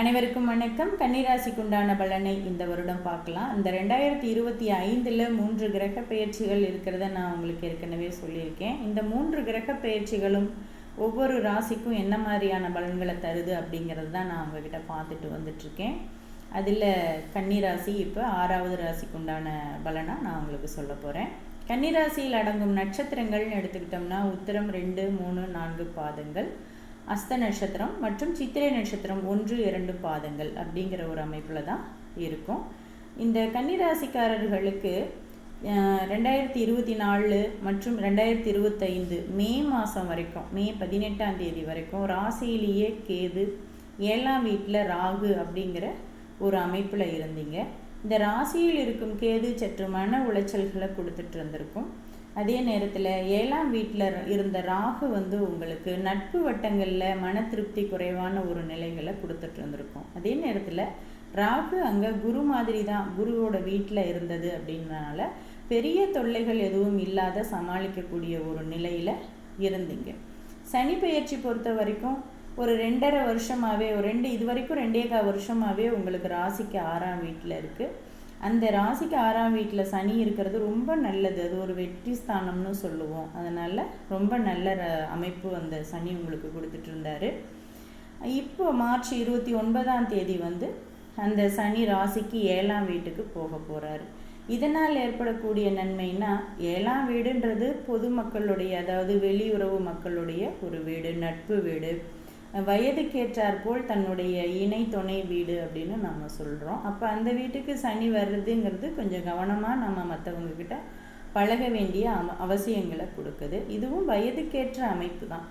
அனைவருக்கும் வணக்கம். கன்னிராசிக்கு உண்டான பலனை இந்த வருடம் பார்க்கலாம். இந்த ரெண்டாயிரத்தி இருபத்தி ஐந்தில் மூன்று கிரக பயிற்சிகள் இருக்கிறத நான் உங்களுக்கு ஏற்கனவே சொல்லியிருக்கேன். இந்த மூன்று கிரக பயிற்சிகளும் ஒவ்வொரு ராசிக்கும் என்ன மாதிரியான பலன்களை தருது அப்படிங்கிறது தான் நான் உங்ககிட்ட பார்த்துட்டு வந்துட்ருக்கேன் அதில் கன்னிராசி இப்போ ஆறாவது ராசிக்கு உண்டான பலனாக நான் உங்களுக்கு சொல்ல போகிறேன் கன்னிராசியில் அடங்கும் நட்சத்திரங்கள்னு எடுத்துக்கிட்டோம்னா உத்தரம் ரெண்டு மூணு நான்கு பாதங்கள். அஸ்த நட்சத்திரம் மற்றும் சித்திரை நட்சத்திரம் ஒன்று இரண்டு பாதங்கள் அப்படிங்கிற ஒரு அமைப்பில் தான் இருக்கும். இந்த கன்னிராசிக்காரர்களுக்கு ரெண்டாயிரத்தி இருபத்தி நாலு மற்றும் ரெண்டாயிரத்தி இருபத்தைந்து மே மாதம் வரைக்கும் மே பதினெட்டாம் தேதி வரைக்கும் ராசியிலேயே கேது ஏழாம் வீட்டில் ராகு அப்படிங்கிற ஒரு அமைப்பில் இருந்தீங்க. இந்த ராசியில் இருக்கும் கேது சற்று மன உளைச்சல்களை கொடுத்துட்டு இருந்திருக்கும். அதே நேரத்தில் ஏழாம் வீட்டில் இருந்த ராகு வந்து உங்களுக்கு நட்பு வட்டங்களில் மன திருப்தி குறைவான ஒரு நிலைகளை கொடுத்துட்டு இருந்திருக்கும். அதே நேரத்தில் ராகு அங்கே குரு மாதிரி தான் குருவோட வீட்டில் இருந்தது அப்படின்றனால பெரிய தொல்லைகள் எதுவும் இல்லாத சமாளிக்கக்கூடிய ஒரு நிலையில் இருந்தீங்க. சனி பெயர்ச்சி பொறுத்த வரைக்கும் ஒரு ரெண்டரை வருஷமாகவே ஒரு ரெண்டு இது வரைக்கும் ரெண்டே கா வருஷமாகவே உங்களுக்கு ராசிக்கு ஆறாம் வீட்டில் இருக்குது அந்த ராசிக்கு ஆறாம் வீட்டில் சனி இருக்கிறது ரொம்ப நல்லது. அது ஒரு வெற்றி ஸ்தானம்னு சொல்லுவோம். அதனால் ரொம்ப நல்ல அமைப்பு அந்த சனி உங்களுக்கு கொடுத்துட்டு இருந்தார். இப்போ மார்ச் இருபத்தி ஒன்பதாம் தேதி வந்து அந்த சனி ராசிக்கு ஏழாம் வீட்டுக்கு போக போகிறாரு இதனால் ஏற்படக்கூடிய நன்மைனா ஏழாம் வீடுன்றது பொதுமக்களுடைய அதாவது வெளியுறவு மக்களுடைய ஒரு வீடு நட்பு வீடு. வயதுக்கேற்றார் போல் தன்னுடைய இணை துணை வீடு அப்படின்னு நம்ம சொல்கிறோம் அப்போ அந்த வீட்டுக்கு சனி வர்றதுங்கிறது கொஞ்சம் கவனமாக நம்ம மற்றவங்கக்கிட்ட பழக வேண்டிய அவசியங்களை கொடுக்குது. இதுவும் வயதுக்கேற்ற அமைப்பு தான்.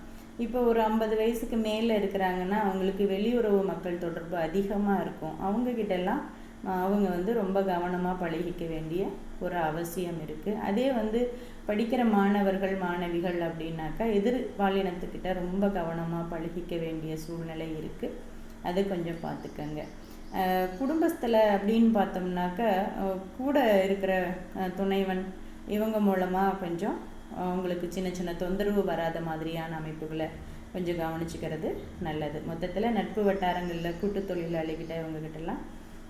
இப்போ ஒரு ஐம்பது வயசுக்கு மேலே இருக்கிறாங்கன்னா அவங்களுக்கு வெளியுறவு மக்கள் தொடர்பு அதிகமாக இருக்கும். அவங்கக்கிட்டெல்லாம் அவங்க வந்து ரொம்ப கவனமாக பழகிக்க வேண்டிய ஒரு அவசியம் இருக்குது அதே வந்து படிக்கிற மாணவர்கள் மாணவிகள் அப்படின்னாக்கா எதிர்பாலினத்துக்கிட்ட ரொம்ப கவனமாக பழகிக்க வேண்டிய சூழ்நிலை இருக்குது அதை கொஞ்சம் பார்த்துக்கங்க. குடும்பஸ்தல அப்படின்னு பார்த்தோம்னாக்கா கூட இருக்கிற துணைவன் இவங்க மூலமாக கொஞ்சம் அவங்களுக்கு சின்ன சின்ன தொந்தரவு வராத மாதிரியான அமைப்புகளை கொஞ்சம் கவனிச்சுக்கிறது நல்லது. மொத்தத்தில் நட்பு வட்டாரங்களில் கூட்டு தொழிலாளிகிட்ட இவங்ககிட்டலாம்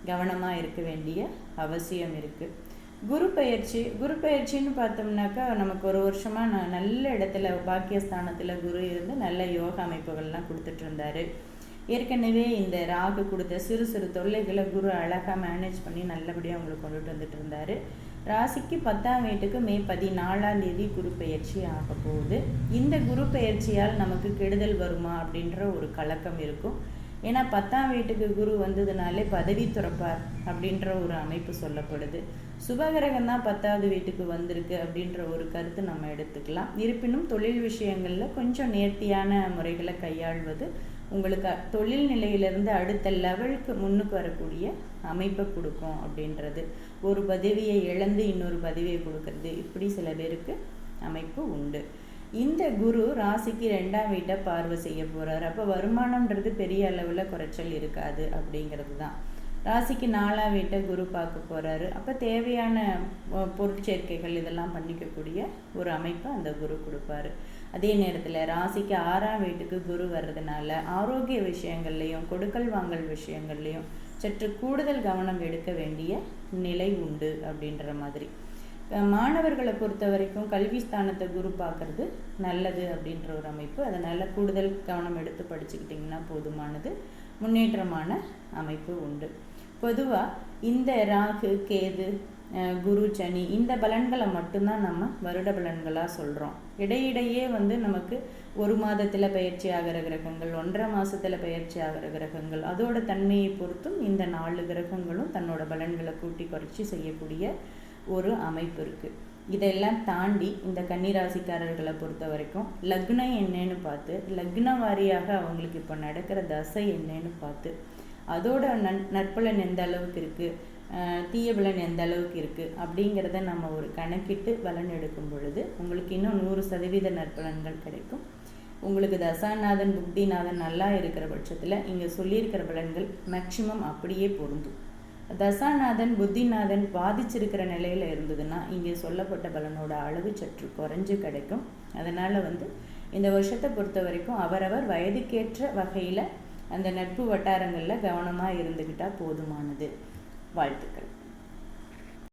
கவனமாக இருக்க வேண்டிய அவசியம் இருக்குது குரு பயிற்சி குரு பயிற்சின்னு பார்த்தோம்னாக்கா நமக்கு ஒரு வருஷமாக நான் நல்ல இடத்துல பாக்கியஸ்தானத்தில் குரு இருந்து நல்ல யோகா அமைப்புகள்லாம் கொடுத்துட்டு இருந்தாரு. ஏற்கனவே இந்த ராகு கொடுத்த சிறு சிறு தொல்லைகளை குரு அழகாக மேனேஜ் பண்ணி நல்லபடியாக அவங்களுக்கு கொண்டுட்டு வந்துட்டு இருந்தார். ராசிக்கு பத்தாம் வீட்டுக்கு மே பதினாலாம் தேதி குரு பயிற்சி ஆக போகுது இந்த குரு பயிற்சியால் நமக்கு கெடுதல் வருமா அப்படின்ற ஒரு கலக்கம் இருக்கும். ஏன்னா பத்தாம் வீட்டுக்கு குரு வந்ததுனாலே பதவி துறப்பார் அப்படின்ற ஒரு அமைப்பு சொல்லப்படுது. சுபகிரகம் தான் பத்தாவது வீட்டுக்கு வந்திருக்கு அப்படின்ற ஒரு கருத்து நம்ம எடுத்துக்கலாம். இருப்பினும் தொழில் விஷயங்களில் கொஞ்சம் நேர்த்தியான முறைகளை கையாள்வது உங்களுக்கு தொழில் நிலையிலிருந்து அடுத்த லெவலுக்கு முன்னுக்கு வரக்கூடிய அமைப்பை கொடுக்கும் அப்படின்றது. ஒரு பதவியை இழந்து இன்னொரு பதவியை கொடுக்கறது. இப்படி சில பேருக்கு அமைப்பு உண்டு. இந்த குரு ராசிக்கு ரெண்டாம் வீட்டை பார்வை செய்ய போகிறார் அப்போ வருமானம்ன்றது பெரிய அளவில் குறைச்சல் இருக்காது அப்படிங்கிறது தான் ராசிக்கு நாலாம் வீட்டை குரு பார்க்க போகிறாரு அப்போ தேவையான பொருட்சேர்க்கைகள் இதெல்லாம் பண்ணிக்கக்கூடிய ஒரு அமைப்பை அந்த குரு கொடுப்பாரு. அதே நேரத்தில் ராசிக்கு ஆறாம் வீட்டுக்கு குரு வர்றதுனால ஆரோக்கிய விஷயங்கள்லையும் கொடுக்கல் வாங்கல் விஷயங்கள்லையும் சற்று கூடுதல் கவனம் எடுக்க வேண்டிய நிலை உண்டு அப்படின்ற மாதிரி. மாணவர்களை பொறுத்த வரைக்கும் கல்வி ஸ்தானத்தை குரு பார்க்கறது நல்லது அப்படின்ற ஒரு அமைப்பு. அதனால் கூடுதல் கவனம் எடுத்து படிச்சுக்கிட்டிங்கன்னா போதுமானது. முன்னேற்றமான அமைப்பு உண்டு. பொதுவாக இந்த ராகு கேது குரு சனி இந்த பலன்களை மட்டும்தான் நம்ம வருட பலன்களாக சொல்கிறோம் இடையிடையே வந்து நமக்கு ஒரு மாதத்தில் பயிற்சி ஆகிற கிரகங்கள் ஒன்றரை மாதத்தில் பயிற்சி ஆகிற கிரகங்கள் அதோட தன்மையை பொறுத்தும் இந்த நாலு கிரகங்களும் தன்னோட பலன்களை கூட்டி குறைச்சி செய்யக்கூடிய ஒரு அமைப்பு இருக்குது இதெல்லாம் தாண்டி இந்த கன்னிராசிக்காரர்களை பொறுத்த வரைக்கும் லக்னம் என்னன்னு பார்த்து லக்ன வாரியாக அவங்களுக்கு இப்போ நடக்கிற தசை என்னன்னு பார்த்து அதோட நன் நற்பலன் எந்த அளவுக்கு இருக்குது தீய பலன் எந்த அளவுக்கு இருக்குது அப்படிங்கிறத நம்ம ஒரு கணக்கிட்டு பலன் எடுக்கும் பொழுது உங்களுக்கு இன்னும் நூறு சதவீத நற்பலன்கள் கிடைக்கும். உங்களுக்கு தசாநாதன் புக்திநாதன் நல்லா இருக்கிற பட்சத்தில் இங்கே சொல்லியிருக்கிற பலன்கள் மேக்சிமம் அப்படியே பொருந்தும். தசாநாதன் புத்திநாதன் பாதிச்சிருக்கிற நிலையில் இருந்ததுன்னா இங்கே சொல்லப்பட்ட பலனோட அளவு சற்று குறைஞ்சு கிடைக்கும். அதனால் வந்து இந்த வருஷத்தை பொறுத்த வரைக்கும் அவரவர் வயதுக்கேற்ற வகையில் அந்த நட்பு வட்டாரங்களில் கவனமாக இருந்துக்கிட்டால் போதுமானது. வாழ்த்துக்கள்.